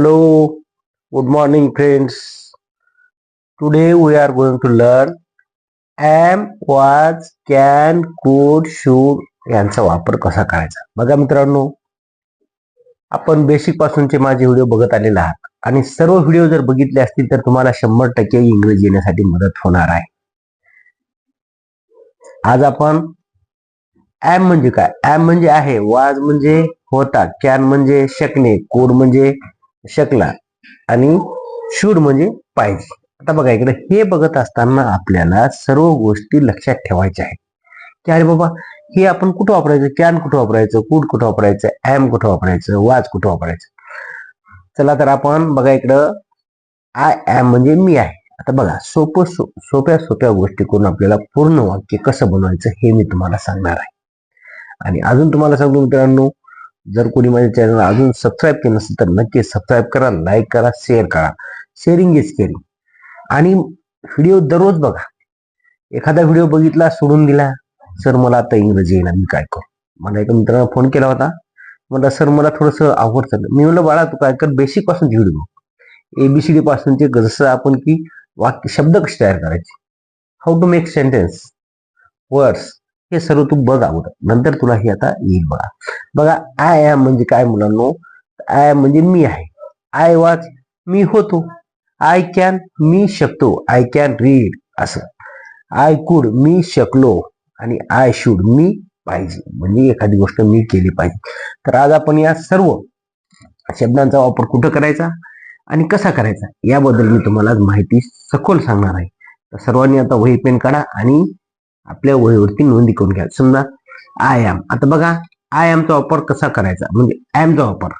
Hello, good morning, friends. Today we are going to learn am, was, can, could, should यांचा वापर कसा करायचा. बघा मित्रांनो आपण बेसिक पासूनचे माझे व्हिडिओ बघत आलेले आहात. आणि सर्व व्हिडिओ जर बघितले असतील तर तुम्हाला शंभर टक्के इंग्रजी येण्यासाठी मदत होणार आहे. आज आपण ऍम म्हणजे काय? ऍम म्हणजे आहे वाज म्हणजे होता कॅन म्हणजे शकणे कोड म्हणजे शकला. आणि शूड म्हणजे पाहिजे. आता बघा इकडे हे बघत असताना आपल्याला सर्व गोष्टी लक्षात ठेवायच्या आहेत. की अरे बाबा हे आपण कुठं वापरायचं? कॅन कुठं वापरायचं? कुड कुठं वापरायचं? ऍम कुठं वापरायचं? वाज कुठं वापरायचं? चला तर आपण बघा इकडं आय ऍम म्हणजे मी आहे. आता बघा सोपं सो सोप्या सोप्या गोष्टी करून आपल्याला पूर्ण वाक्य कसं बनवायचं हे मी तुम्हाला सांगणार आहे. आणि अजून तुम्हाला सांगतो मित्रांनो जर कोणी माझ्या चॅनल अजून सबस्क्राईब केलं नसेल तर नक्की सबस्क्राईब करा लाईक करा शेअर करा. शेअरिंग इज केअरिंग आणि व्हिडिओ दररोज बघा. एखादा व्हिडिओ बघितला सोडून दिला सर मला आता इंग्रजी येणार मी काय करू? मला एका मित्रानं फोन केला होता. मला सर मला थोडंसं आवड चाललं मी म्हणलं बाळा तू काय कर बेसिकपासून व्हिडिओ बघ. एबीसीडी पासून ते जसं आपण की वाक्य शब्द कसे तयार करायचे? How to make sentence words हे सर्व तू बघ अगोदर. नंतर तुला हे आता येईल बघा. बघा आय एम म्हणजे काय मुलांनो? आय ॲम म्हणजे मी आहे. आय वाच मी होतो. आय कॅन मी शकतो. आय कॅन रीड असं. आय कुड मी शकलो. आणि आय शूड मी पाहिजे. म्हणजे एखादी गोष्ट मी केली पाहिजे. तर आज आपण या सर्व शब्दांचा वापर कुठं करायचा? आणि कसा करायचा? याबद्दल मी तुम्हाला माहिती सखोल सांगणार आहे. तर सर्वांनी आता वही पेन काढा आणि आपल्या वहीवरती नोंदी करून घ्या समजा आय एम आता बघा आय एमचा वापर कसा करायचा? म्हणजे ॲमचा वापर.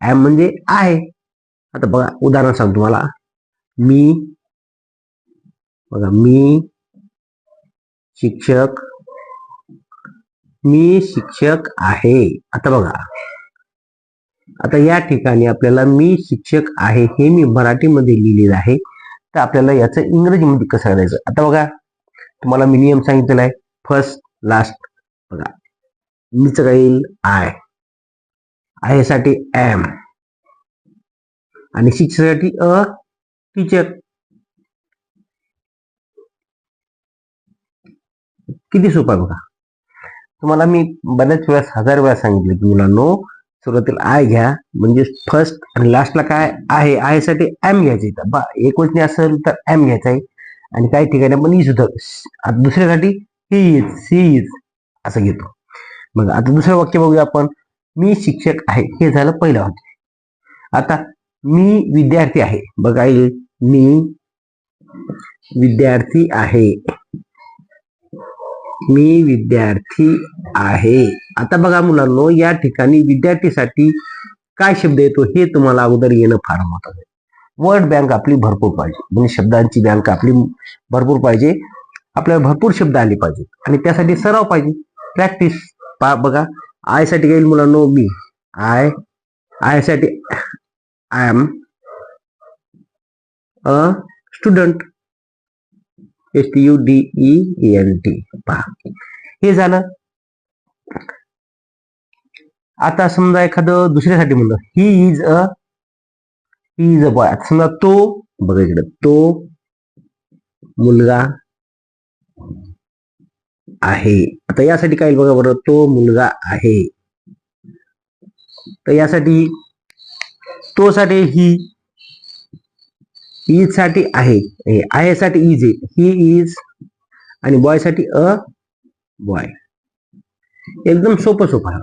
ऍम म्हणजे आहे आता बघा उदाहरण सांगतो तुम्हाला. मी बघा मी शिक्षक मी शिक्षक आहे. आता बघा. आता या ठिकाणी आपल्याला मी शिक्षक आहे हे मी मराठीमध्ये लिहिलेलं आहे. तर आपल्याला याचं इंग्रजीमध्ये कसं करायचं? आता बघा तुम्हाला मी नियम सांगितलेला आहे. फर्स्ट लास्ट बघा. मीच राहील आय आयसाठी एम आणि शिक्षणासाठी अ टीचर किती सोपा बघा. तुम्हाला मी बऱ्याच वेळा हजार वेळा सांगितलं की मुलांनो सुरुवातीला आय घ्या. म्हणजे फर्स्ट आणि लास्टला काय आहे? आयसाठी एम घ्यायचं बा एक वचनी असेल तर एम घ्यायचं आहे. आणि काही ठिकाणी आपण ई सुद्धा आता दुसऱ्यासाठी ही इज सी इज असं घेतो. मग आता दुसरं वाक्य बघूया आपण. मी शिक्षक आहे. हे झालं पहिलं वाक्य. आता मी विद्यार्थी आहे. बघा येईल मी विद्यार्थी आहे. मी विद्यार्थी आहे. आता बघा मुलांनो या ठिकाणी विद्यार्थीसाठी काय शब्द येतो हे तुम्हाला अगोदर येणं फार महत्वाचं आहे. वर्ड बँक आपली भरपूर पाहिजे. म्हणजे शब्दांची बँक आपली भरपूर पाहिजे. आपल्याला भरपूर शब्द आले पाहिजे आणि त्यासाठी सराव पाहिजे. प्रॅक्टिस पा बघा. आयसाठी येईल मुलांनो मी. I आयसाठी I am a student S T U D E N T पहा. हे झालं. आता समजा एखादं दुसऱ्यासाठी म्हणलं. He is a is a boy आता समजा तो बघा इकडे तो मुलगा आहे आता यासाठी काय बघा बरं तो मुलगा आहे तर यासाठी तो साठी ही इजसाठी आहे आहे साठी इज आहे ही इज आणि बॉयसाठी अ बॉय एकदम सोपं सोपं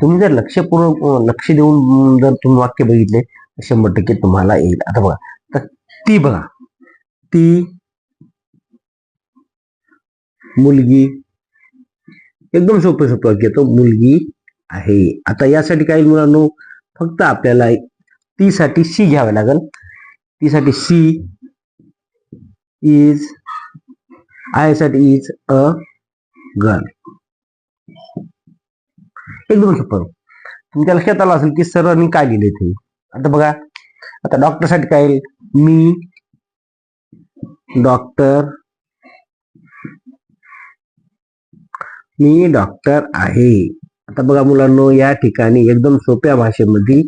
तुम्ही जर लक्षपूर्वक लक्ष देऊन जर तुम्ही वाक्य बघितले शंभर टक्के तुम्हाला येईल. आता बघा तर ती बघा ती मुलगी एकदम सोपं सोपं वाक्य तो मुलगी आहे. आता यासाठी काही मुलांनो? फक्त आपल्याला ती साठी सी घ्यावे लागेल. ती साठी सी इज आयसाठी इज अ गर्ल एकदम सोपं. तुमच्या लक्षात आलं असेल की सरांनी काय लिहिले ते? आता बघा आता डॉक्टरसाठी काय येईल? मी डॉक्टर मी डॉक्टर आहे. आता बघा मुलांनो या ठिकाणी एकदम सोप्या भाषेमध्ये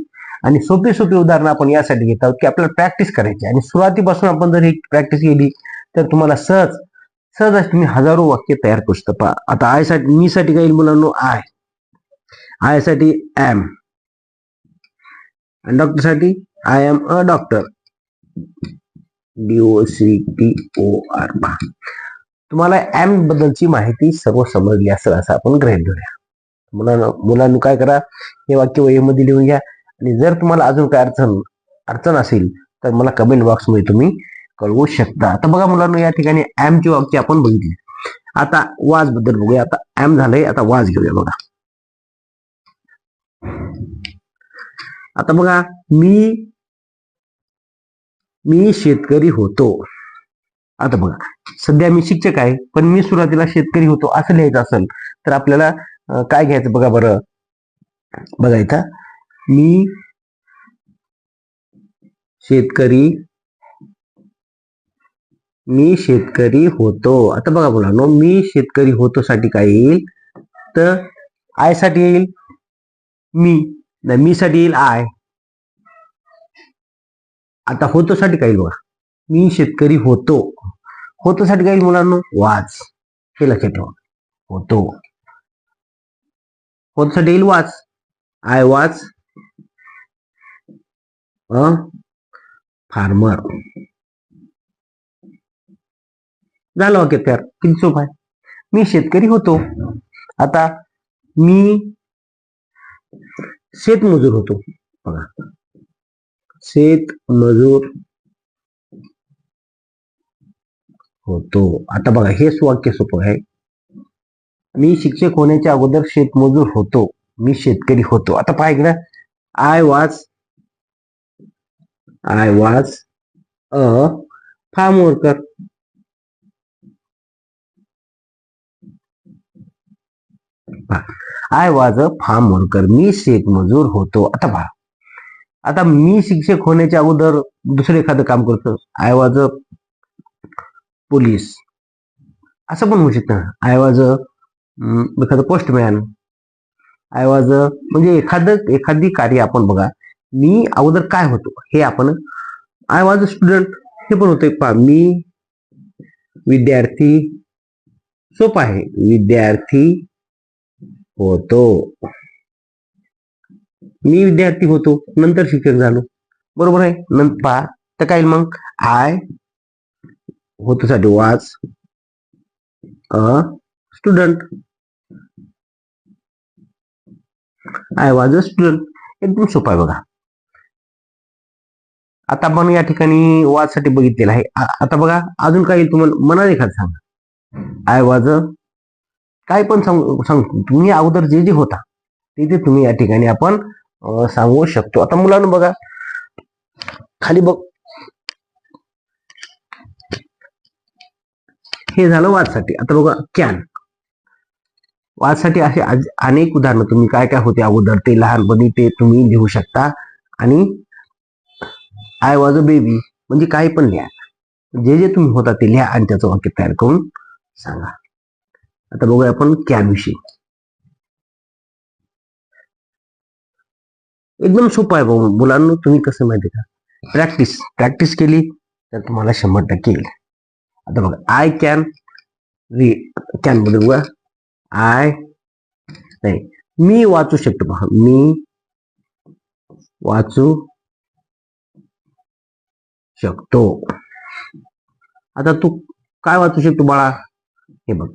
आणि सोपी सोपी उदाहरणं आपण यासाठी घेत आहोत की आपल्याला प्रॅक्टिस करायची आहे. आणि सुरुवातीपासून आपण जर ही प्रॅक्टिस केली तर तुम्हाला सहज सहज अशी तुम्ही हजारो वाक्य तयार करू शकता. पहा आता आय मी साठी काही मुलांनो? आय आयसाठी एम आणि डॉक्टरसाठी I am a doctor D O C T O R तुम्हाला एम बद्दलची माहिती सर्व समजली असेल असं आपण ग्रहित धरूया. मुलांना मुलांनी काय करा हे वाक्य वहीमध्ये लिहून घ्या. आणि जर तुम्हाला अजून काय अडचण अडचण असेल तर मला कमेंट बॉक्समध्ये तुम्ही कळवू शकता. आता बघा मुलांना या ठिकाणी एम ची वाक्य आपण बघितली. आता वाजबद्दल बघूया. आता एम झालंय आता वाज घेऊया बघा. आता बघा मी मी शेतकरी होतो. आता बघा सध्या मी शिक्षक आहे पण मी सुरुवातीला शेतकरी होतो असं लिहायचं असेल तर आपल्याला काय घ्यायचं बघा बरं? बघा इथं मी शेतकरी मी शेतकरी होतो. आता बघा बोला नो मी शेतकरी होतो साठी काय येईल? तर आयसाठी येईल मी. नाही मी साठी येईल आय. आता होतो साठी काय बघा. मी शेतकरी होतो. होतो साठी काय मुलांनो? वाच. हे लक्षात ठेवा. होतो. होतो साठी येईल वाच. I watch. अ? फार्मर. झालं वाक्य तयार. किती सोप आहे. मी शेतकरी होतो. आता मी शेतमजूर होतो. बघा. शेतमजूर होतो. आता बघा हेच वाक्य सोपं आहे. मी शिक्षक होण्याच्या अगोदर शेतमजूर होतो. मी शेतकरी होतो. आता पहा इकडं. I was I was a farm worker I was a farm worker मी शेतमजूर होतो. आता पहा. आता मी शिक्षक होण्याच्या अगोदर दुसरं एखादं काम करतो. I was a police. असं पण होऊ शकतं. आय वॉज अ एखादं पोस्टमॅन आय वाज अ म्हणजे एखादं एखादी कार्य आपण बघा. मी अगोदर काय होतो? हे आपण आय वॉज अ स्टुडंट हे पण होतं पहा मी विद्यार्थी सोपं आहे. विद्यार्थी होतो. मी विद्यार्थी होतो. नंतर शिक्षक झालो. बरोबर आहे? नंतर पहा तर काय मग? आय. होतो साठी वाच. अ. Student. I was a student. एकदम सोपं आहे बघा. आता आपण या ठिकाणी वाजसाठी बघितलेलं आहे. आता बघा अजून काही तुम्हाला? मनात एखादं सांगा. आय वाज अ काय पण सांगू सांगतो तुम्ही अगोदर जे जे होता ते ते तुम्ही या ठिकाणी आपण सांगू शकतो. आता मुलांना बघा. खाली बघ. हे झालं वादसाठी आता बघा कॅन. वादसाठी असे अनेक उदाहरणं. तुम्ही काय काय होते अगोदर? ते लहानपणी ते तुम्ही लिहू शकता. आणि आय वॉज अ बेबी म्हणजे काही पण लिहा. जे जे तुम्ही होता ते लिहा आणि त्याचं वाक्य तयार करून सांगा. आता बघूया आपण कॅम विषयी. एकदम सोपं आहे भाऊ. मुलांना तुम्ही कसं माहिती का? प्रॅक्टिस प्रॅक्टिस केली तर तुम्हाला शंभर टक्के येईल. आता बघा आय कॅन रीड कॅनबद्दल बघा आय नाही. मी वाचू शकतो पहा मी वाचू शकतो. आता तू काय वाचू शकतो बाळा? हे बघ.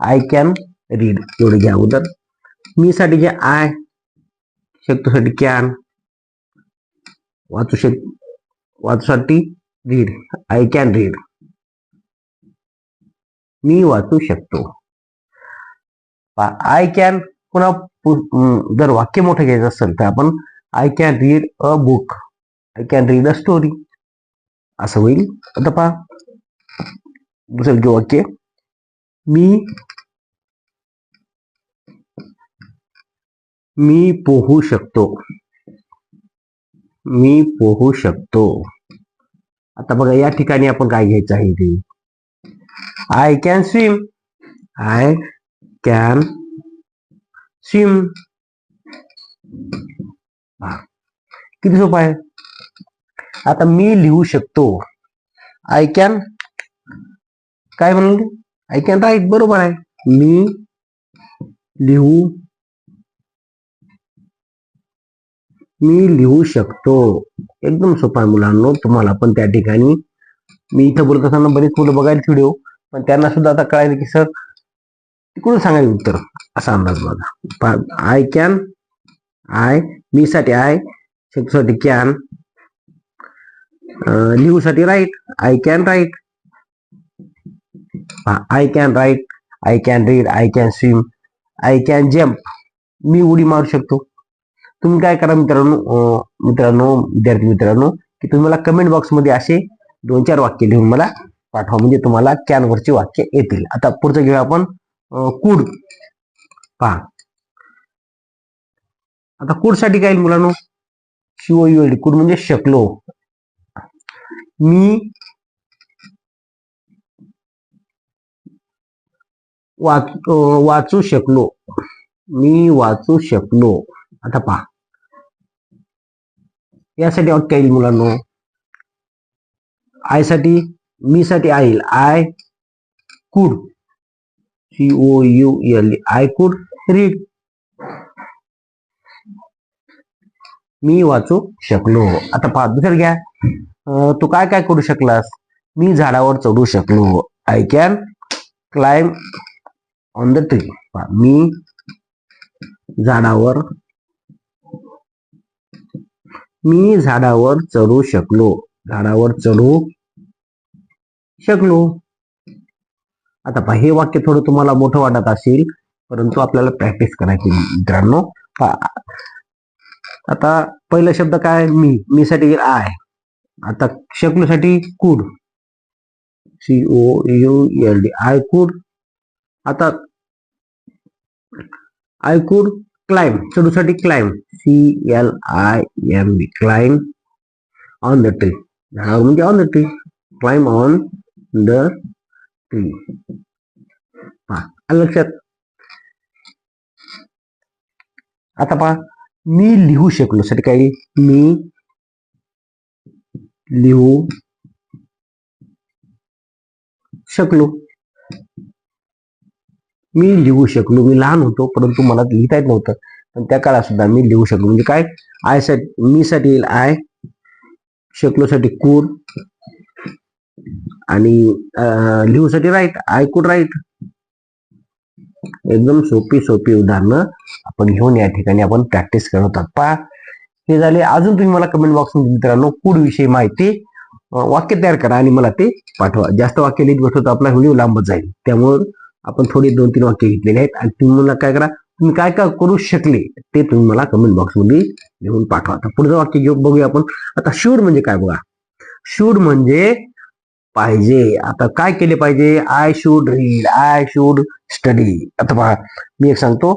आय कॅन रीड एवढे घ्या अगोदर मी साठी जे आय शकतो साठी कॅन वाचू शक वाचूसाठी रीड आय कॅन रीड मी वाचू शकतो. आय कॅन पुन्हा जर वाक्य मोठं घ्यायचं असेल तर आपण I can read a book I can read a story असं होईल. आता पहा. दुसरं वाक्य. मी मी पोहू शकतो. मी पोहू शकतो. आता बघा, या ठिकाणी आपण काय घ्यायचं आहे ते I can swim I can swim किती सोपं आहे? आता मी लिहू शकतो. आय कॅन काय म्हणलं आय कॅन राईट बरोबर आहे. मी लिहू मी लिहू शकतो. एकदम सोपा आहे मुलांनो तुम्हाला पण त्या ठिकाणी. मी इथं बोलत असताना बरेच मुलं बघायला व्हिडिओ पण त्यांना सुद्धा आता कळायला की सर तिकडून सांगायचं उत्तर. असा अंदाज माझा. आय कॅन आय मी साठी आयसाठी can लिहूसाठी write I can write I can write I can read I can swim I can jump मी उडी मारू शकतो. तुम्ही काय करा मित्रांनो मित्रांनो विद्यार्थी मित्रांनो की तुम्ही मला कमेंट बॉक्समध्ये असे दोन चार वाक्य लिहून मला पाठवा. म्हणजे तुम्हाला कॅनवरचे वाक्य येतील. आता पुढचं घेऊया आपण कूड. पहा. आता कूडसाठी काय मुलांनो? शिव युएल कूड म्हणजे शकलो. मी वाच वाचू शकलो. मी वाचू शकलो. आता पहा. यासाठी वाक्य येईल मुलांनो. आयसाठी मी साठी आईल. I could. C O U L I could read. मी वाचू शकलो. आता पहा दुसरं घ्या. तू काय काय करू शकलास? मी झाडावर चढू शकलो. I can climb on the tree मी झाडावर मी झाडावर चढू शकलो. झाडावर चढू शकलो. आता पहा हे वाक्य थोडं तुम्हाला मोठं वाटत असेल परंतु आपल्याला प्रॅक्टिस करायची मित्रांनो पहा. आता पहिला शब्द काय? मी. मी साठी आय आता शकलो साठी could C O U L D I could आता I could climb चढूसाठी climb C L I M B climb on the tree झाडावर म्हणजे on the tree climb on the tree पहा आलं लक्षात. आता पहा मी लिहू शकलो साठी काय येईल? मी लिहू शकलो. मी लिहू शकलो. मी लहान होतो परंतु मला लिहिता येत नव्हतं. पण त्या काळात सुद्धा मी लिहू शकलो. म्हणजे काय? आयसाठी मी साठी येईल आय शकलो साठी कुड आणि लिहूसाठी राईट आय कुड राईट एकदम सोपी सोपी उदाहरणं आपण घेऊन या ठिकाणी आपण प्रॅक्टिस करत आहोत. पहा हे झाले. अजून तुम्ही मला कमेंट बॉक्समध्ये मित्रांनो कुड विषयी माहिती वाक्य तयार करा आणि मला ते पाठवा. जास्त वाक्य लिहित बसतो तर आपला व्हिडिओ लांबत जाईल. त्यामुळे आपण थोडी दोन तीन वाक्य घेतलेले आहेत आणि तुम्ही मला काय करा तुम्ही काय काय करू शकले ते तुम्ही मला कमेंट बॉक्समध्ये लिहून पाठवा. आता पुढचं वाक्य घेऊ बघूया आपण. आता शूड म्हणजे काय बघा. शूड म्हणजे पाहिजे. आता काय केले पाहिजे? I should read I should study आता पहा मी एक सांगतो.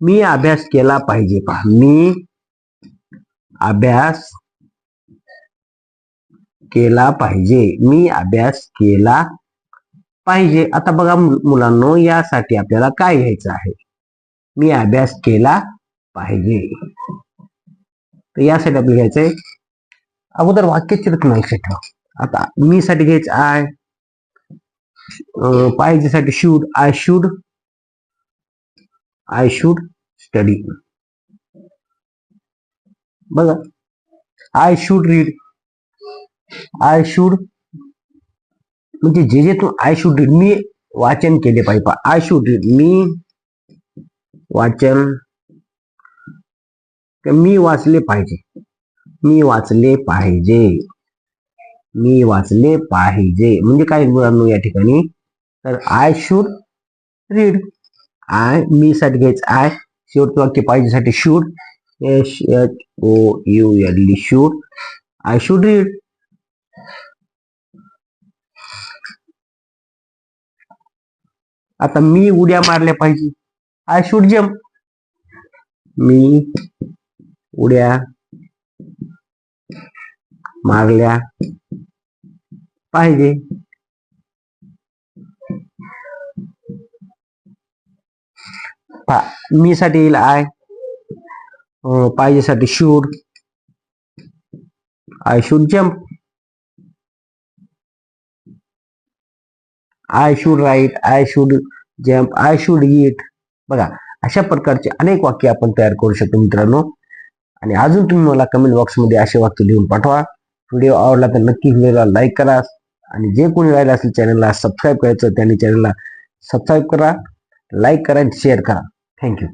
मी अभ्यास केला पाहिजे पहा. मी अभ्यास केला पाहिजे. मी अभ्यास केला पाहिजे. आता बघा मुलांनो यासाठी आपल्याला काय घ्यायचं आहे? मी अभ्यास केला पाहिजे. तर यासाठी आपल्याला घ्यायचंय अगोदर वाक्याची रचना लक्षात ठेवा. आता मी साठी घ्यायचं आय पाहिजे पाहिजेसाठी should I should I should study बघा. I should read I should म्हणजे जे जे तू आय शुड रीड मी वाचन केले पाहिजे. आय शुड रीड मी वाचन मी वाचले पाहिजे. मी वाचले पाहिजे. मी वाचले पाहिजे. म्हणजे काय मुलांनो या ठिकाणी? तर आय शूड रीड आय मी साठी घ्यायचं आय शेवटचं वाक्य पाहिजेसाठी should H O U L should I should read आता मी उड्या मारल्या पाहिजे. आय शुड जम्प मी उड्या मारल्या पाहिजे. पा- मी साठी येईल I पाहिजेसाठी should I should jump I should write I should jump I should eat बघा अशा प्रकारचे अनेक वाक्य आपण तयार करू शकतो मित्रांनो. आणि अजून तुम्ही मला कमेंट बॉक्समध्ये असे वाक्य लिहून पाठवा. व्हिडिओ आवडला तर नक्की व्हिडिओला लाईक करा. आणि जे कोणी राहिलं असेल चॅनलला सबस्क्राईब करायचं त्यांनी चॅनलला सबस्क्राईब करा लाईक करा आणि शेअर करा. थँक्यू